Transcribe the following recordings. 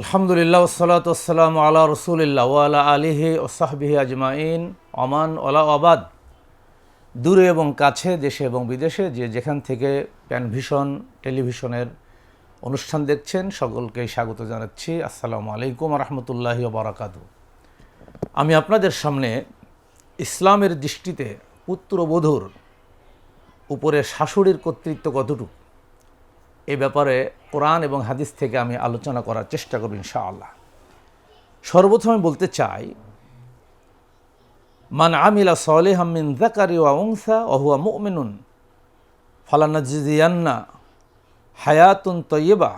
আলহামদুলিল্লাহ ওসালাত আসসালাম আল্লাহ রসুলিল্লাহ ওয়ালা আলিহি ওসাহবিহি আজমাইন। অমান ওলা আবাদ। দূরে এবং কাছে, দেশে এবং বিদেশে যে যেখান থেকে প্যানভিশন টেলিভিশনের অনুষ্ঠান দেখছেন, সকলকে স্বাগত জানাচ্ছি। আসসালামু আলাইকুম রহমতুল্লাহ বারাকাতু আমি আপনাদের সামনে ইসলামের দৃষ্টিতে পুত্রবধূর উপরে শাশুড়ির কর্তৃত্ব কতটুকু? এ ব্যাপারে কোরআন এবং হাদিস থেকে আমি আলোচনা করার চেষ্টা করব ইনশাআল্লাহ। সর্বপ্রথমে বলতে চাই, মান আমিলা সলেহ মিন জাকারি ওয়া উংসা ওহুয়া মুমিনুন ফালানাজিয়ান্না হায়াতুন তৈবা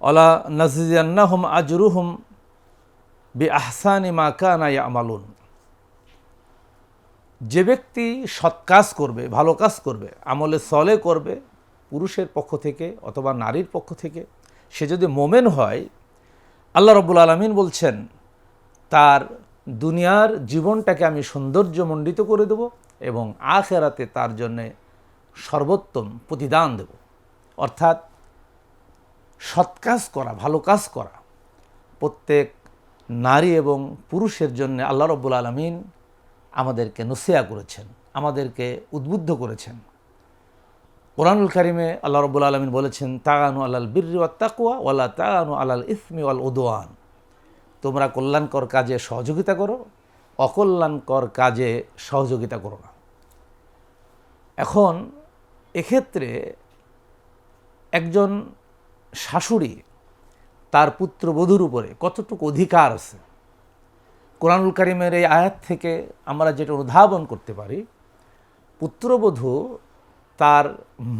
অলা নাজিয়ান্না হুম আজরুহুম বি আহসানি মা কানা আমালুন যে ব্যক্তি সৎ কাজ করবে, ভালো কাজ করবে, আমলে সলে করবে পুরুষের পক্ষ থেকে অথবা নারীর পক্ষ থেকে, সে যদি মোমেন হয়, আল্লাহ রব্বুল আলমিন বলছেন, তার দুনিয়ার জীবনটাকে আমি সৌন্দর্যমণ্ডিত করে দেব এবং আখেরাতে তার জন্যে সর্বোত্তম প্রতিদান দেব। অর্থাৎ সৎ কাজ করা, ভালো কাজ করা। প্রত্যেক নারী এবং পুরুষের জন্য আল্লাহ রব্বুল আলমিন আমাদেরকে নসিয়া করেছেন, আমাদেরকে উদ্বুদ্ধ করেছেন। কোরআনুল কারিমে আল্লাহ রব্বুল আলমিন বলেছেন, তাগানু আল্লাল বীর তাকুয়া ওয়াল্লা তাগানু আল্লাল ইসমি ওয়াল উদওয়ান। তোমরা কল্যাণকর কাজে সহযোগিতা করো, অকল্যাণকর কাজে সহযোগিতা করো না। এখন এক্ষেত্রে একজন শাশুড়ি তার পুত্রবধূর উপরে কতটুকু অধিকার আছে? কোরআনুল কারিমের এই আয়াত থেকে আমরা যেটা অনুধাবন করতে পারি, পুত্রবধূ তার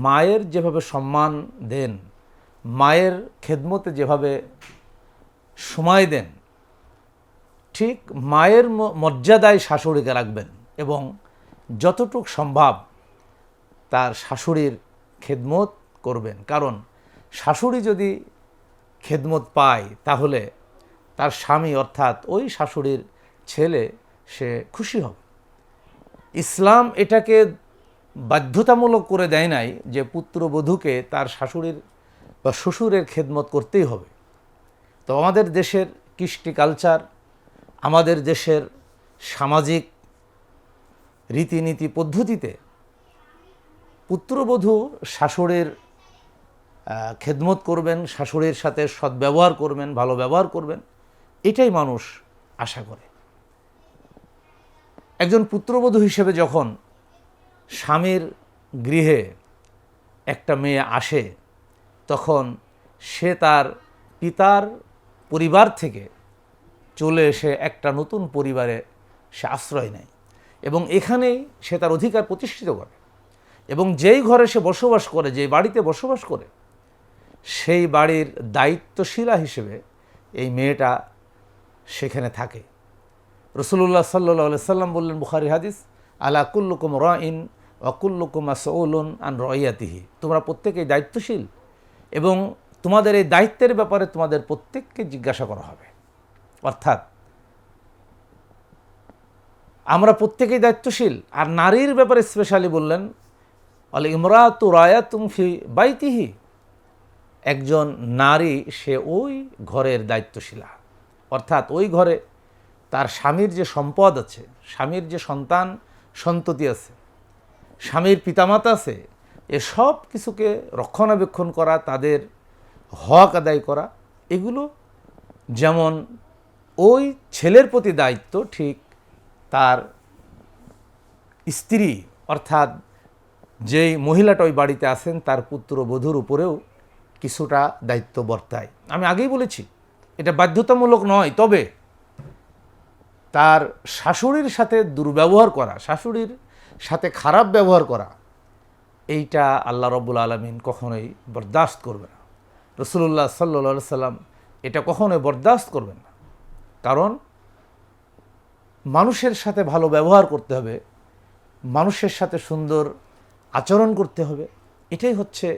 মায়ের যেভাবে সম্মান দেন, মায়ের খেদমতে যেভাবে সময় দেন, ঠিক মায়ের মর্যাদায় শাশুড়িকে রাখবেন এবং যতটুক সম্ভব তার শাশুড়ির খেদমত করবেন। কারণ শাশুড়ি যদি খেদমত পায়, তাহলে তার স্বামী অর্থাৎ ওই শাশুড়ির ছেলে সে খুশি হবে। ইসলাম এটাকে বাধ্যতামূলক করে দেয় নাই যে পুত্রবধূকে তার শাশুড়ির বা শ্বশুরের খেদমত করতেই হবে। তো আমাদের দেশের কৃষ্টি কালচার, আমাদের দেশের সামাজিক রীতিনীতি পদ্ধতিতে পুত্রবধূ শাশুড়ির খেদমত করবেন, শাশুড়ির সাথে সদ্ব্যবহার করবেন, ভালো ব্যবহার করবেন, এটাই মানুষ আশা করে। একজন পুত্রবধূ হিসেবে যখন স্বামীর গৃহে একটা মেয়ে আসে, তখন সে তার পিতার পরিবার থেকে চলে এসে একটা নতুন পরিবারে সে আশ্রয় নেয় এবং এখানেই সে তার অধিকার প্রতিষ্ঠিত করে এবং যেই ঘরে সে বসবাস করে, যেই বাড়িতে বসবাস করে, সেই বাড়ির দায়িত্বশীলা হিসেবে এই মেয়েটা সেখানে থাকে। রসুল্লাহ সাল্লাহ সাল্লাম বললেন, বুখারি হাদিস, আলা কুল্লুকুম রাইন অকুল্লুকুম আসৌলুন আন রয়াতিহি তোমরা প্রত্যেকেই দায়িত্বশীল এবং তোমাদের এই দায়িত্বের ব্যাপারে তোমাদের প্রত্যেককে জিজ্ঞাসা করা হবে। অর্থাৎ আমরা প্রত্যেকেই দায়িত্বশীল। আর নারীর ব্যাপারে স্পেশালি বললেন অল ইমরাতু রায়াতুম ফি বাইতিহি। একজন নারী, সে ওই ঘরের দায়িত্বশীলা। অর্থাৎ ওই ঘরে তার স্বামীর যে সম্পদ আছে, স্বামীর যে সন্তান, সন্ততি আছে স্বামীর পিতামাতা আছে এসব কিছুকে রক্ষণাবেক্ষণ করা, তাদের হক আদায় করা, এগুলো যেমন ওই ছেলের প্রতি দায়িত্ব, ঠিক তার স্ত্রী, অর্থাৎ যেই মহিলাটা ওই বাড়িতে আছেন, তার পুত্র বধূর উপরেও কিছুটা দায়িত্ব বর্তায়। আমি আগেই বলেছি, এটা বাধ্যতামূলক নয়, তবে তার শাশুড়ির সাথে দুর্ব্যবহার করা, শাশুড়ির সাথে খারাপ ব্যবহার করা, এইটা আল্লাহ রব্বুল আলমিন কখনোই বরদাস্ত করবে না। রসুল্লাহ সাল্লা সাল্লাম এটা কখনোই বরদাস্ত করবেন না। কারণ মানুষের সাথে ভালো ব্যবহার করতে হবে, মানুষের সাথে সুন্দর আচরণ করতে হবে, এটাই হচ্ছে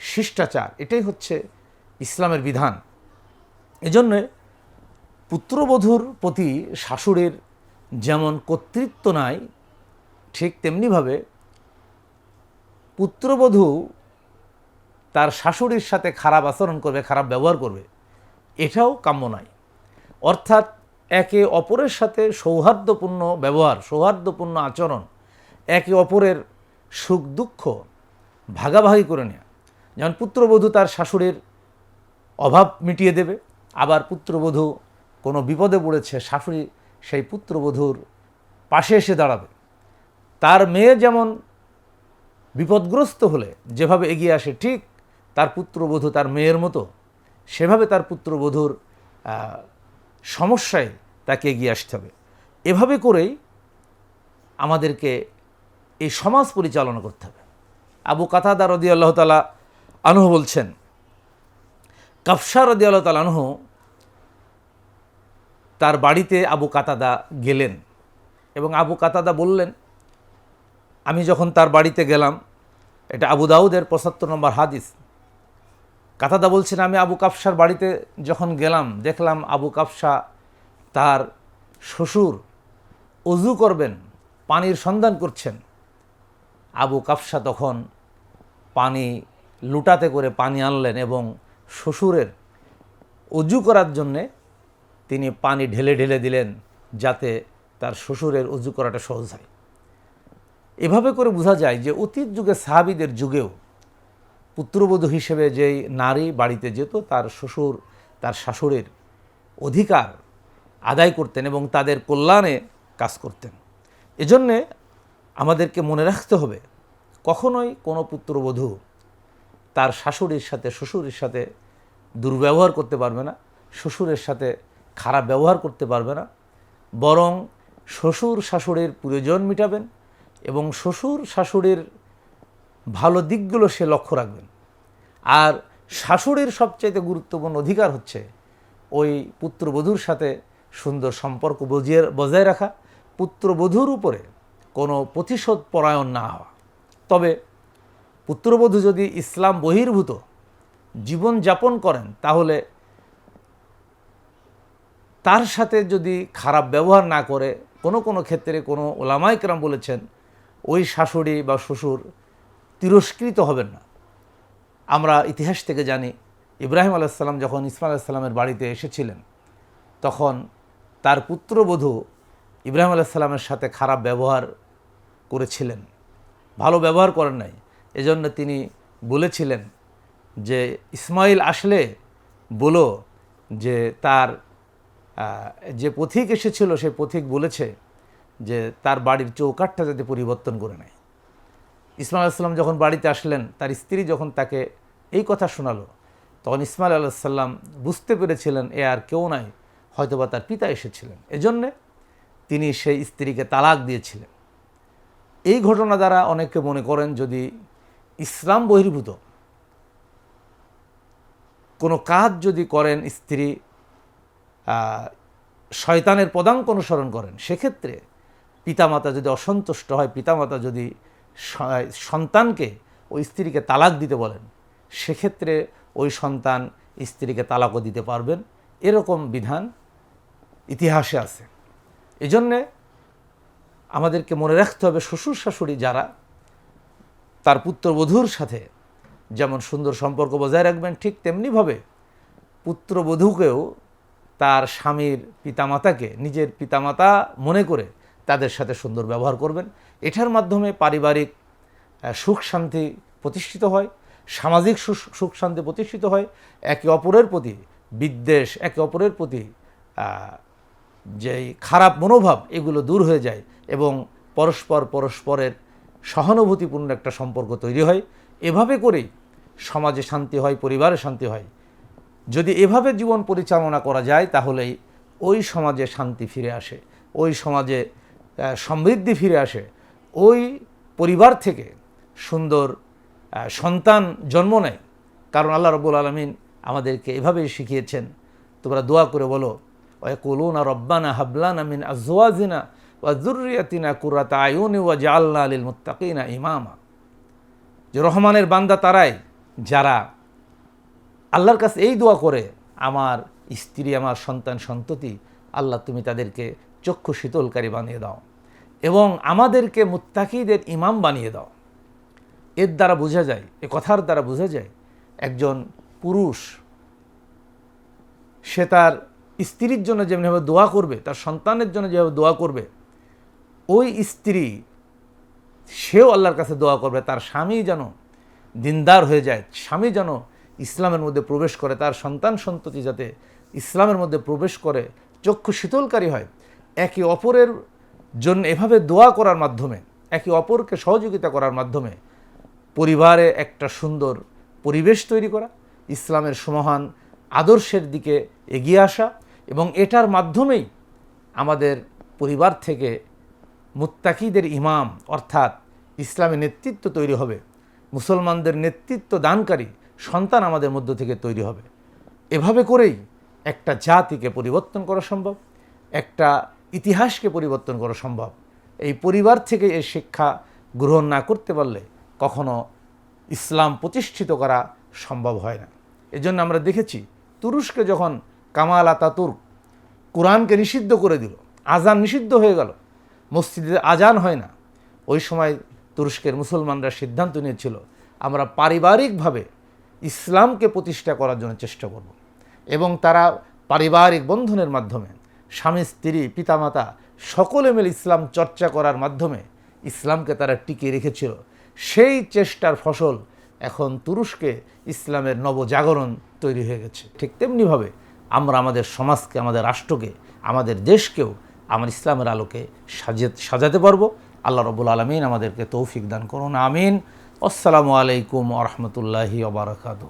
শিষ্টাচার, এটাই হচ্ছে ইসলামের বিধান। এজন্য পুত্রবধূর প্রতি শাশুড়ির যেমন কর্তৃত্ব নাই ঠিক তেমনিভাবে পুত্রবধূ তার শাশুড়ির সাথে খারাপ আচরণ করবে, খারাপ ব্যবহার করবে, এটাও কাম্য নয়। অর্থাৎ একে অপরের সাথে সৌহার্দ্যপূর্ণ ব্যবহার, সৌহার্দ্যপূর্ণ আচরণ, একে অপরের সুখ দুঃখ ভাগাভাগি করে নেওয়া যেমন পুত্রবধূ তার শাশুড়ির অভাব মিটিয়ে দেবে, আবার পুত্রবধূ কোনো বিপদে পড়েছে, শাশুড়ি সেই পুত্রবধূর পাশে এসে দাঁড়াবে। তার মেয়ে যেমন বিপদগ্রস্ত হলে, যেভাবে এগিয়ে আসে ঠিক তার পুত্রবধূ তার মেয়ের মতো, সেভাবে তার পুত্রবধূর সমস্যায় তাকে এগিয়ে আসতে হবে। এভাবে করেই আমাদেরকে এই সমাজ পরিচালনা করতে হবে। আবু কাতাদা রদি আল্লাহ তালা আনহু বলছেন কাফসা রদি আল্লাহ তালা আনহু তার বাড়িতে আবু কাতাদা গেলেন এবং আবু কাতাদা বললেন আমি যখন তার বাড়িতে গেলাম, এটা আবু দাউদের পঁচাত্তর নম্বর হাদিস। কাতাদা বলছেন, আমি আবু কাফসার বাড়িতে যখন গেলাম, দেখলাম আবু কাফসা তার শ্বশুর অজু করবেন, পানির সন্ধান করছেন। আবু কাফসা তখন পানি লুটাতে করে পানি আনলেন এবং শ্বশুরের অজু করার জন্যে তিনি পানি ঢেলে ঢেলে দিলেন, যাতে তার শ্বশুরের অজু করাটা সহজ হয়। এভাবে করে বোঝা যায় যে অতীত যুগে সাহাবিদের যুগেও পুত্রবধূ হিসেবে যেই নারী বাড়িতে যেত, তার শ্বশুর, তার শাশুড়ির অধিকার আদায় করতেন এবং তাদের কল্যাণে কাজ করতেন। এজন্যে আমাদেরকে মনে রাখতে হবে, কখনোই কোনো পুত্রবধূ তার শাশুড়ির সাথে, শ্বশুরের সাথে দুর্ব্যবহার করতে পারবে না, শ্বশুরের সাথে খারাপ ব্যবহার করতে পারবে না, বরং শ্বশুর শাশুড়ির প্রয়োজন মিটাবেন এবং শ্বশুর শাশুড়ির ভালো দিকগুলো সে লক্ষ্য রাখবেন। আর শাশুড়ির সবচাইতে গুরুত্বপূর্ণ অধিকার হচ্ছে ওই পুত্রবধূর সাথে সুন্দর সম্পর্ক বজিয়ে, বজায় রাখা, পুত্রবধূর উপরে কোনো প্রতিশোধ পরায়ণ না হওয়া। তবে পুত্রবধূ যদি ইসলাম বহির্ভূত, জীবন যাপন করেন, তাহলে তার সাথে যদি খারাপ ব্যবহার না করে, কোনো কোনো ক্ষেত্রে কোনো ওলামাইকরাম বলেছেন ওই শাশুড়ি বা শ্বশুর তিরস্কৃত হবেন না। আমরা ইতিহাস থেকে জানি ইব্রাহিম আলাইসাল্লাম যখন ইসমাইল আলাইসাল্লামের বাড়িতে এসেছিলেন, তখন তার পুত্রবধূ ইব্রাহিম আলাইসাল্লামের সাথে খারাপ ব্যবহার করেছিলেন। ভালো ব্যবহার করেন নাই। এজন্য তিনি বলেছিলেন যে, ইসমাইল আসলে বলো যে তার যে পথিক এসেছিল সেই পথিক বলেছে যে তার বাড়ির চৌকাঠটা যাতে পরিবর্তন করে নেয়। ইসমাইল আলাইসাল্লাম যখন বাড়িতে আসলেন, তার স্ত্রী যখন তাকে এই কথা শোনালো, তখন ইসমাইল আলাইসাল্লাম বুঝতে পেরেছিলেন, এ আর কেউ নাই, হয়তোবা তার পিতা এসেছিলেন। এজন্যে তিনি সেই স্ত্রীকে তালাক দিয়েছিলেন। এই ঘটনা দ্বারা অনেকে মনে করেন যদি ইসলাম বহির্ভূত, কোনো কাজ যদি করেন স্ত্রী শয়তানের পদাঙ্ক অনুসরণ করেন, সেক্ষেত্রে পিতামাতা যদি অসন্তুষ্ট হয়, পিতামাতা যদি সন্তানকে ওই স্ত্রীকে তালাক দিতে বলেন, সেক্ষেত্রে ওই সন্তান স্ত্রীকে তালাকও দিতে পারবেন। এরকম বিধান ইতিহাসে আছে। এজন্যে আমাদেরকে মনে রাখতে হবে, শ্বশুর শাশুড়ি যারা, তার পুত্রবধূর সাথে যেমন সুন্দর সম্পর্ক বজায় রাখবেন, ঠিক তেমনিভাবে পুত্রবধূকেও তার স্বামীর পিতামাতাকে, নিজের পিতামাতা মনে করে তাদের সাথে সুন্দর ব্যবহার করবেন। এটার মাধ্যমে পারিবারিক সুখ শান্তি প্রতিষ্ঠিত হয়, সামাজিক সুখ শান্তি প্রতিষ্ঠিত হয়। একে অপরের প্রতি বিদ্বেষ, একে অপরের প্রতি যেই খারাপ মনোভাব, এগুলো দূর হয়ে যায় এবং পরস্পর পরস্পরের সহানুভূতিপূর্ণ একটা সম্পর্ক তৈরি হয়। এভাবে করেই সমাজে শান্তি হয়, পরিবারে শান্তি হয়। যদি এভাবে জীবন পরিচালনা করা যায়, তাহলেই ওই সমাজে শান্তি ফিরে আসে। ওই সমাজে সমৃদ্ধি ফিরে আসে, ওই পরিবার থেকে সুন্দর সন্তান জন্ম নেয়। কারণ আল্লাহ রব্বুল আলমিন আমাদেরকে এভাবেই শিখিয়েছেন, তোমরা দোয়া করে বলো, ওয়াকুলুনা রব্বানা হাবলানা মিন আজওয়াজিনা ওয়া যুররিয়াতিনা কুরাতা আয়ুনি ওয়া জাআলনা লিল মুত্তাকিনা ইমামা। যে রহমানের বান্দা তারাই, যারা আল্লাহর কাছে এই দোয়া করে, আমার স্ত্রী, আমার সন্তান সন্ততি, আল্লাহ তুমি তাদেরকে চক্ষু শীতলকারী বানিয়ে দাও এবং আমাদেরকে মুত্তাকিদের ইমাম বানিয়ে দাও। এর দ্বারা বোঝা যায়, এ কথার দ্বারা বোঝা যায়, একজন পুরুষ, সে তার স্ত্রীর জন্য যেমনিভাবে দোয়া করবে, তার সন্তানের জন্য যেভাবে দোয়া করবে, ওই স্ত্রী, সেও আল্লাহর কাছে দোয়া করবে, তার স্বামী যেন দিনদার হয়ে যায়, স্বামী যেন ইসলামের মধ্যে প্রবেশ করে, তার সন্তান সন্ততি যাতে ইসলামের মধ্যে প্রবেশ করে, চক্ষু শীতলকারী হয়। একে অপরের জন্য এভাবে দোয়া করার মাধ্যমে, একে অপরকে সহযোগিতা করার মাধ্যমে পরিবারে একটা সুন্দর পরিবেশ তৈরি করা, ইসলামের সমহান আদর্শের দিকে এগিয়ে আসা এবং এটার মাধ্যমেই আমাদের পরিবার থেকে মুত্তাকিদের ইমাম অর্থাৎ ইসলামী নেতৃত্ব তৈরি হবে, মুসলমানদের নেতৃত্ব দানকারী সন্তান আমাদের মধ্য থেকে তৈরি হবে। এভাবে করেই একটা জাতিকে পরিবর্তন করা সম্ভব, একটা ইতিহাসকে পরিবর্তন করা সম্ভব। এই পরিবার থেকে এই শিক্ষা গ্রহণ না করতে পারলে কখনো ইসলাম প্রতিষ্ঠিত করা সম্ভব হয় না। এজন্য আমরা দেখেছি, তুরস্কে যখন কামাল আতাতুর্ক কোরআনকে নিষিদ্ধ করে দিল আজান নিষিদ্ধ হয়ে গেল, মসজিদে আজান হয় না, ওই সময় তুরস্কের মুসলমানরা সিদ্ধান্ত নিয়েছিল, আমরা পারিবারিকভাবে ইসলামকে প্রতিষ্ঠা করার জন্য চেষ্টা করব। এবং তারা পারিবারিক বন্ধনের মাধ্যমে স্বামী, স্ত্রী, পিতামাতা সকলে মিলে ইসলাম চর্চা করার মাধ্যমে ইসলামকে তারা টিকিয়ে রেখেছিল। সেই চেষ্টার ফসল এখন তুরস্কে ইসলামের নবজাগরণ তৈরি হয়ে গেছে। ঠিক তেমনিভাবে আমরা আমাদের সমাজকে, আমাদের রাষ্ট্রকে, আমাদের দেশকেও আমার ইসলামের আলোকে সাজিয়ে, সাজাতে পারব। আল্লাহ রবুল আলমিন আমাদেরকে তৌফিক দান করুন, আমিন। আসসালামু আলাইকুম আ রহমতুল্লাহি ওবরাকাতু